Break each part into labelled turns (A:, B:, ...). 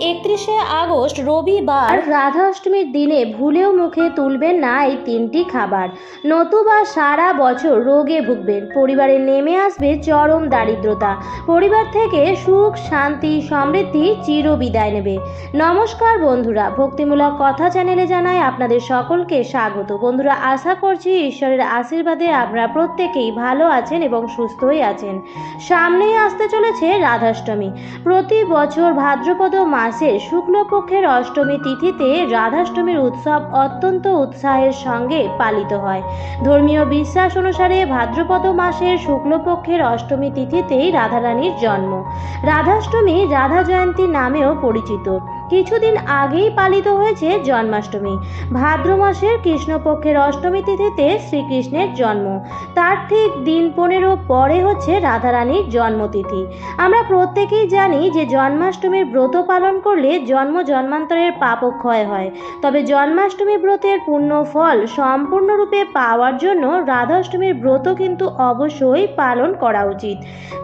A: একত্রিশে আগস্ট রবিবার
B: রাধাষ্টমীর দিনে ভুলেও মুখে তুলবেন না এই তিনটি খাবার। নতুবা সারা বছর রোগে ভুগবেন। পরিবারে নেমে আসবে চরম দারিদ্রতা। পরিবার থেকে সুখ, শান্তি, সমৃদ্ধি চির বিদায় নেবে। নমস্কার বন্ধুরা, ভক্তিমূলক কথা চ্যানেলে জানাই আপনাদের সকলকে স্বাগত। বন্ধুরা, আশা করছি ঈশ্বরের আশীর্বাদে আপনারা প্রত্যেকেই ভালো আছেন এবং সুস্থই আছেন। সামনেই আসতে চলেছে রাধাষ্টমী। প্রতি বছর ভাদ্রপদ মাসে শুক্লপক্ষের অষ্টমী তিথিতে রাধাষ্টমীর উৎসব অত্যন্ত উৎসাহের সঙ্গে পালিত হয়। ধর্মীয় বিশ্বাস অনুসারে ভাদ্রপদ মাসের শুক্লপক্ষের অষ্টমী তিথিতেই রাধারানীর জন্ম। রাধাষ্টমী রাধা জয়ন্তী নামেও পরিচিত। কিছুদিন আগেই পালিত হয়েছে জন্মাষ্টমী। ভাদ্র মাসের কৃষ্ণপক্ষের অষ্টমী তিথিতে শ্রীকৃষ্ণের জন্ম। তার ঠিক দিন পনেরো পরে হচ্ছে রাধারানীর জন্মতিথি। আমরা প্রত্যেকেই জানি যে জন্মাষ্টমীর ব্রত পালন করলে জন্ম জন্মান্তরের পাপক্ষয় হয়। তবে জন্মাষ্টমী ব্রতের পূর্ণ ফল সম্পূর্ণরূপে পাওয়ার জন্য রাধাষ্টমীর ব্রত কিন্তু অবশ্যই পালন করা উচিত।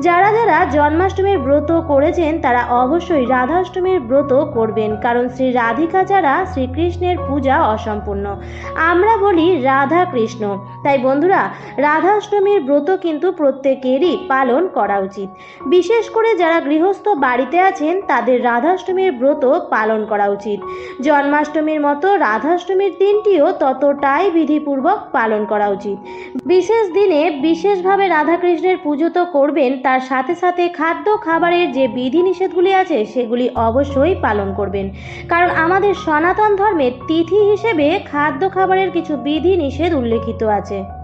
B: যারা যারা জন্মাষ্টমীর ব্রত করেছেন তারা অবশ্যই রাধাষ্টমীর ব্রত করবেন, কারণ শ্রী রাধিকা ছাড়া শ্রীকৃষ্ণের পূজা অসম্পূর্ণ। আমরা বলি রাধা কৃষ্ণ তাই বন্ধুরা, রাধাষ্টমীর ব্রত কিন্তু প্রত্যেকেরই পালন করা উচিত। বিশেষ করে যারা গৃহস্থ বাড়িতে আছেন, তাদের রাধাষ্টমীর ব্রত পালন করা উচিত। জন্মাষ্টমীর মতো রাধাষ্টমীর দিনটিও ততটাই বিধিপূর্বক পালন করা উচিত। বিশেষ দিনে বিশেষভাবে রাধাকৃষ্ণের পুজো তো করবেন, তার সাথে সাথে খাদ্য খাবারের যে বিধি নিষেধগুলি আছে, সেগুলি অবশ্যই পালন করবেন। কারণ আমাদের সনাতন ধর্মে তিথি হিসেবে খাদ্য খাবারের কিছু বিধি নিষেধ উল্লেখিত আছে।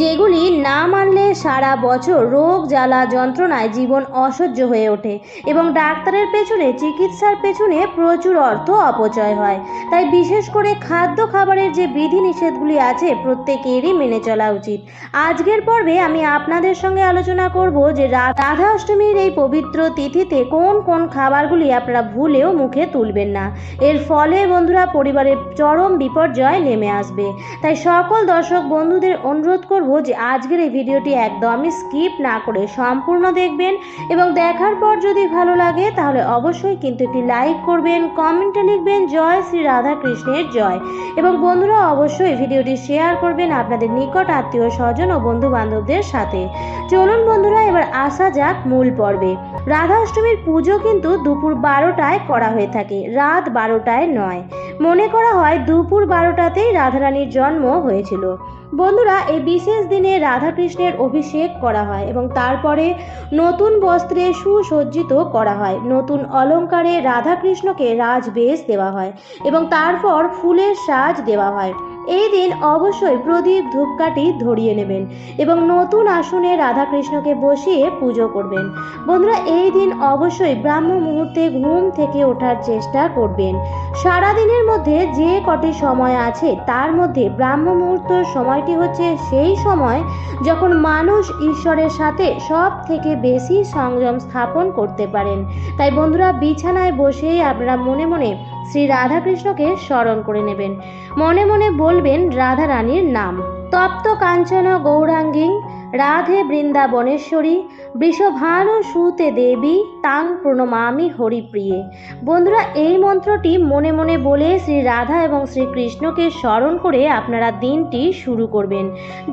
B: যেগুলি না মানলে সারা বছর রোগ জ্বালা যন্ত্রণায় জীবন অসহ্য হয়ে ওঠে এবং ডাক্তারের পেছনে, চিকিৎসার পেছনে প্রচুর অর্থ অপচয় হয়। তাই বিশেষ করে খাদ্য খাবারের যে বিধি নিষেধগুলি আছে প্রত্যেকেরই মেনে চলা উচিত। আজকের পর্বে আমি আপনাদের সঙ্গে আলোচনা করব যে রাধা অষ্টমীর এই পবিত্র তিথিতে কোন কোন খাবারগুলি আপনারা ভুলেও মুখে তুলবেন না। এর ফলে বন্ধুরা, পরিবারের চরম বিপর্যয় নেমে আসবে। তাই সকল দর্শক বন্ধুদের অনুরোধ করব যে আজকের এই ভিডিওটি একদমই স্কিপ না করে সম্পূর্ণ দেখবেন এবং দেখার পর যদি ভালো লাগে, তাহলে অবশ্যই কিন্তু একটি লাইক করবেন, কমেন্টে লিখবেন, জয় শ্রী রাধা কৃষ্ণের জয়। এবং বন্ধুরা, অবশ্যই ভিডিওটি শেয়ার করবেন আপনাদের নিকট আত্মীয় স্বজন ও বন্ধু বান্ধবদের সাথে। চলুন বন্ধুরা, এবার আসা যাক মূল পর্বে। রাধা অষ্টমীর পুজো কিন্তু দুপুর বারোটায় করা হয়ে থাকে, রাত বারোটায় নয়। মনে করা হয় দুপুর বারোটাতেই রাধারানীর জন্ম হয়েছিল। বন্ধুরা, এই বিশেষ দিনে রাধাকৃষ্ণের অভিষেক করা হয় এবং তারপরে নতুন বস্ত্রে সুসজ্জিত করা হয়। নতুন অলঙ্কারে রাধাকৃষ্ণকে রাজবেশ দেওয়া হয় এবং তারপর ফুলের সাজ দেওয়া হয়। এই দিন অবশ্যই প্রদীপ ধূপকাঠি ধরিয়ে নেবেন এবং নতুন আসনে রাধাকৃষ্ণকে বসিয়ে পুজো করবেন। বন্ধুরা, এই দিন অবশ্যই ব্রাহ্ম মুহূর্তে ঘুম থেকে ওঠার চেষ্টা করবেন। সারাদিনের মধ্যে যে কটি সময় আছে, তার মধ্যে ব্রাহ্ম মুহূর্ত সময়টি হচ্ছে সেই সময় যখন মানুষ ঈশ্বরের সাথে সব থেকে বেশি সংযম স্থাপন করতে পারেন। তাই বন্ধুরা, বিছানায় বসেই আপনারা মনে মনে শ্রী রাধাকৃষ্ণকে স্মরণ করে নেবেন। মনে মনে বলবেন রাধা রানীর নাম। তপ্ত কাঞ্চন গৌরাঙ্গিং, রাধে বৃন্দাবনেশ্বরী বৃষভানু সুতে দেবী, তাং প্রণমামি হরিপ্রিয়ে। বন্ধুরা, এই মন্ত্রটি মনে মনে বলে শ্রী রাধা এবং শ্রীকৃষ্ণকে স্মরণ করে আপনারা দিনটি শুরু করবেন।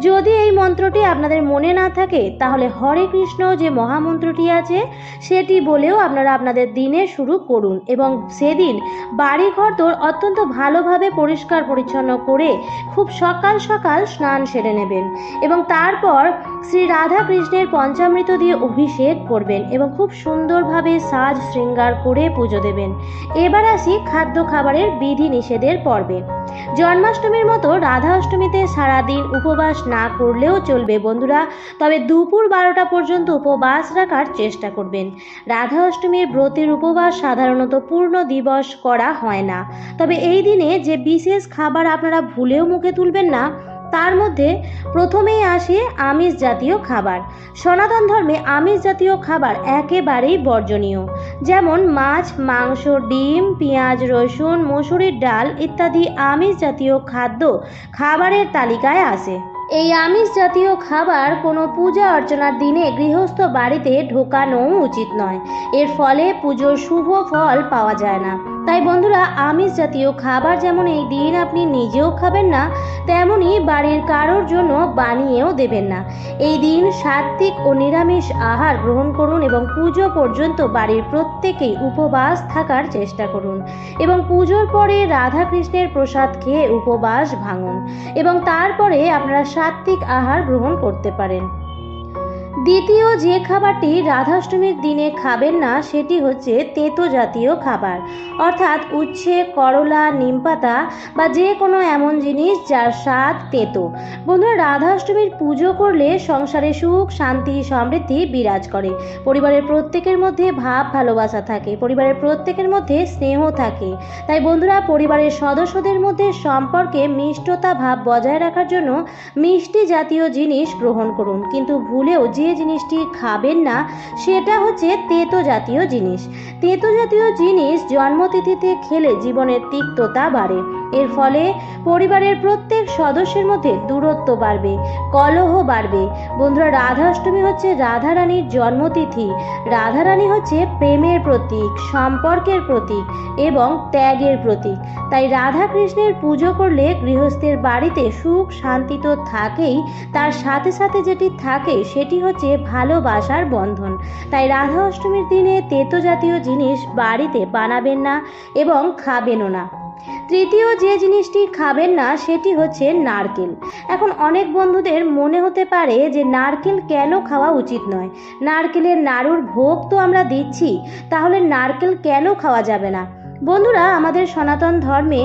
B: যদি এই মন্ত্রটি আপনাদের মনে না থাকে, তাহলে হরে কৃষ্ণ যে মহামন্ত্রটি আছে, সেটি বলেও আপনারা আপনাদের দিনে শুরু করুন এবং সেদিন বাড়িঘর তোর অত্যন্ত ভালোভাবে পরিষ্কার পরিচ্ছন্ন করে খুব সকাল সকাল স্নান সেরে নেবেন। এবং তারপর শ্রী রাধা কৃষ্ণের পঞ্চামৃত দিয়ে অভিষেক করবেন এবং খুব সুন্দরভাবে সাজ শৃঙ্গার করে পুজো দেবেন। এবার আসি খাদ্য খাবারের বিধি নিষেধের পর্বে। জন্মাষ্টমীর মতো রাধা অষ্টমীতে সারাদিন উপবাস না করলেও চলবে বন্ধুরা, তবে দুপুর বারোটা পর্যন্ত উপবাস রাখার চেষ্টা করবেন। রাধা অষ্টমীর ব্রতের উপবাস সাধারণত পূর্ণ দিবস করা হয় না। তবে এই দিনে যে বিশেষ খাবার আপনারা ভুলেও মুখে তুলবেন না তার মধ্যে প্রথমেই আসে আমিষ জাতীয় খাবার। সনাতন ধর্মে আমিষ জাতীয় খাবার একেবারেই বর্জনীয়। যেমন মাছ, মাংস, ডিম, পেঁয়াজ, রসুন, মসুরির ডাল ইত্যাদি আমিষ জাতীয় খাদ্য খাবারের তালিকায় আসে। এই আমিষ জাতীয় খাবার কোনো পূজা অর্চনার দিনে গৃহস্থ বাড়িতে ঢোকানোও উচিত নয়। এর ফলে পুজোর শুভ ফল পাওয়া যায় না। তাই বন্ধুরা, আমিষ জাতীয় খাবার যেমন এই দিন আপনি নিজেও খাবেন না তেমনই বাড়ির কারোর জন্য বানিয়েও দেবেন না। এই দিন সাত্ত্বিক ও নিরামিষ আহার গ্রহণ করুন এবং পুজো পর্যন্ত বাড়ির প্রত্যেকেই উপবাস থাকার চেষ্টা করুন এবং পুজোর পরে রাধা কৃষ্ণের প্রসাদ খেয়ে উপবাস ভাঙুন এবং তারপরে আপনারা সাত্ত্বিক আহার গ্রহণ করতে পারেন। দ্বিতীয় যে খাবারটি রাধাষ্টমীর দিনে খাবেন না, সেটি হচ্ছে তেতো জাতীয় খাবার। অর্থাৎ উচ্ছে, করলা, নিমপাতা বা যে কোনো এমন জিনিস যার স্বাদ তেতো। বন্ধুরা, রাধাষ্টমীর পুজো করলে সংসারে সুখ, শান্তি, সমৃদ্ধি বিরাজ করে। পরিবারের প্রত্যেকের মধ্যে ভাব, ভালোবাসা থাকে। পরিবারের প্রত্যেকের মধ্যে স্নেহ থাকে। তাই বন্ধুরা, পরিবারের সদস্যদের মধ্যে সম্পর্কে মিষ্টতা ভাব বজায় রাখার জন্য মিষ্টি জাতীয় জিনিস গ্রহণ করুন। কিন্তু ভুলেও যে জিনিসটি খাবেন না, সেটা হচ্ছে তেতো জাতীয় জিনিস। তেতো জাতীয় জিনিস জন্মতিথিতে খেলে জীবনের তিক্ততা বাড়ে। এর ফলে পরিবারের প্রত্যেক সদস্যের মধ্যে দূরত্ব বাড়বে, কলহ বাড়বে। বন্ধুরা, রাধাষ্টমী হচ্ছে রাধারানীর জন্মতিথি। রাধারানী হচ্ছে প্রেমের প্রতীক, সম্পর্কের প্রতীক এবং ত্যাগের প্রতীক। তাই রাধা কৃষ্ণের পুজো করলে গৃহস্থের বাড়িতে সুখ শান্তি তো থাকেই, তার সাথে সাথে যেটি থাকে সেটি হচ্ছে ভালোবাসার বন্ধন। তাই রাধা অষ্টমীর দিনে তেতো জাতীয় জিনিস বাড়িতে বানাবেন না এবং খাবেনও না। তৃতীয় যে জিনিসটি খাবেন না, সেটি হচ্ছে নারকেল। এখন অনেক বন্ধুদের মনে হতে পারে যে নারকেল কেন খাওয়া উচিত নয়। নারকেলের নাড়ুর ভোগ তো আমরা দিচ্ছি, তাহলে নারকেল কেন খাওয়া যাবে না? বন্ধুরা, আমাদের সনাতন ধর্মে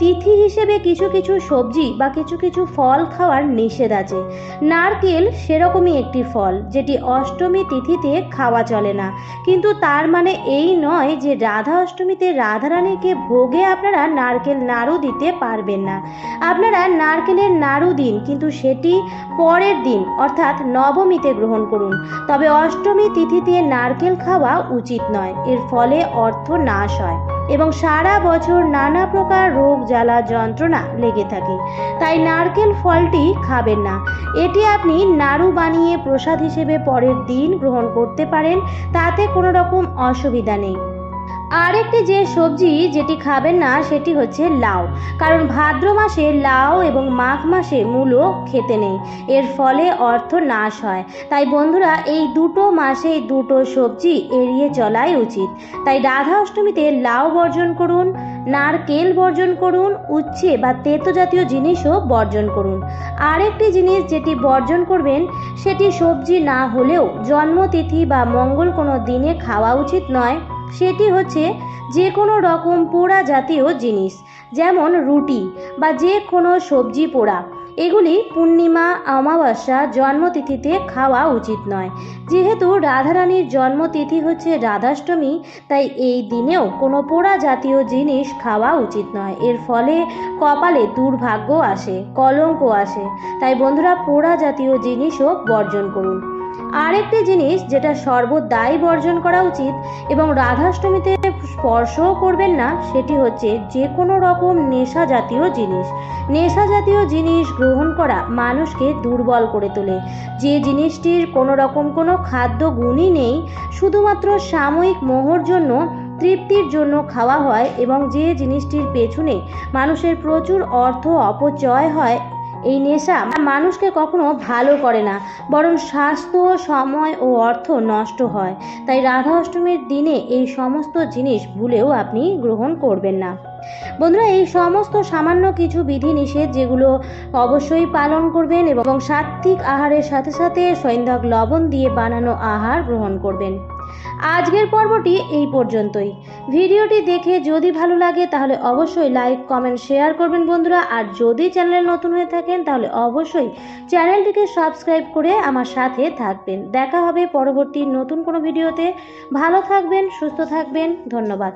B: তিথি হিসেবে কিছু কিছু সবজি বা কিছু কিছু ফল খাওয়ার নিষেধ আছে। নারকেল সেরকমই একটি ফল, যেটি অষ্টমী তিথিতে খাওয়া চলে না। কিন্তু তার মানে এই নয় যে রাধা অষ্টমীতে রাধারানীকে ভোগে আপনারা নারকেল নাড়ু দিতে পারবেন না। আপনারা নারকেলের নাড়ু দিন, কিন্তু সেটি পরের দিন, অর্থাৎ নবমীতে গ্রহণ করুন। তবে অষ্টমী তিথিতে নারকেল খাওয়া উচিত নয়, এর ফলে অর্থ নাশ হয়। এবং সারা বছর নানা প্রকার রোগ জ্বালা যন্ত্রণা লেগে থাকে। তাই নারকেল ফলটি খাবেন না। এটি আপনি নাড়ু বানিয়ে প্রসাদ হিসেবে পরের দিন গ্রহণ করতে পারেন, তাতে কোনো রকম অসুবিধা নেই। আরেকটি যে সবজি যেটি খাবেন না, সেটি হচ্ছে লাউ। কারণ ভাদ্র মাসে লাউ এবং মাঘ মাসে মূলো খেতে নেই। এর ফলে অর্থ নাশ হয়। তাই বন্ধুরা, এই দুটো মাসে দুটো সবজি এড়িয়ে চলাই উচিত। তাই রাধা অষ্টমীতে লাউ বর্জন করুন, নারকেল বর্জন করুন, উচ্ছে বা তেতো জাতীয় জিনিসও বর্জন করুন। আরেকটি জিনিস যেটি বর্জন করবেন, সেটি সবজি না হলেও জন্মতিথি বা মঙ্গল কোনো দিনে খাওয়া উচিত নয়। সেটি হচ্ছে যে কোনো রকম পোড়া জাতীয় জিনিস, যেমন রুটি বা যে কোনো সবজি পোড়া। এগুলি পূর্ণিমা, অমাবস্যা, জন্মতিথিতে খাওয়া উচিত নয়। যেহেতু রাধারানীর জন্মতিথি হচ্ছে রাধাষ্টমী, তাই এই দিনেও কোনো পোড়া জাতীয় জিনিস খাওয়া উচিত নয়। এর ফলে কপালে দুর্ভাগ্য আসে, কলঙ্ক আসে। তাই বন্ধুরা, পোড়া জাতীয় জিনিসও বর্জন করুন। আরেকটি জিনিস যেটা সর্বদাই বর্জন করা উচিত এবং রাধাষ্টমীতে স্পর্শও করবেন না, সেটি হচ্ছে যে কোনো রকম নেশা জাতীয় জিনিস। নেশা জাতীয় জিনিস গ্রহণ করা মানুষকে দুর্বল করে তোলে। যে জিনিসটির কোনো রকম কোনো খাদ্য গুণই নেই, শুধুমাত্র সাময়িক মোহর জন্য, তৃপ্তির জন্য খাওয়া হয় এবং যে জিনিসটির পেছনে মানুষের প্রচুর অর্থ অপচয় হয় এই নেশা মানুষকে কখনো ভালো করে না, বরং স্বাস্থ্য, সময় ও অর্থ নষ্ট হয়। তাই রাধা অষ্টমীর দিনে এই সমস্ত জিনিস ভুলেও আপনি গ্রহণ করবেন না। বন্ধুরা, এই সমস্ত সামান্য কিছু বিধি নিষেধ যেগুলো অবশ্যই পালন করবেন এবং সাত্ত্বিক আহারের সাথে সাথে সৈন্ধ্যক লবণ দিয়ে বানানো আহার গ্রহণ করবেন। আজকের পর্বটি এই পর্যন্তই। ভিডিওটি দেখে যদি ভালো লাগে, তাহলে অবশ্যই লাইক কমেন্ট শেয়ার করবেন বন্ধুরা। আর যদি চ্যানেলে নতুন হয়ে থাকেন, তাহলে অবশ্যই চ্যানেলটিকে সাবস্ক্রাইব করে আমার সাথে থাকবেন। দেখা হবে পরবর্তী নতুন কোনো ভিডিওতে। ভালো থাকবেন, সুস্থ থাকবেন। ধন্যবাদ।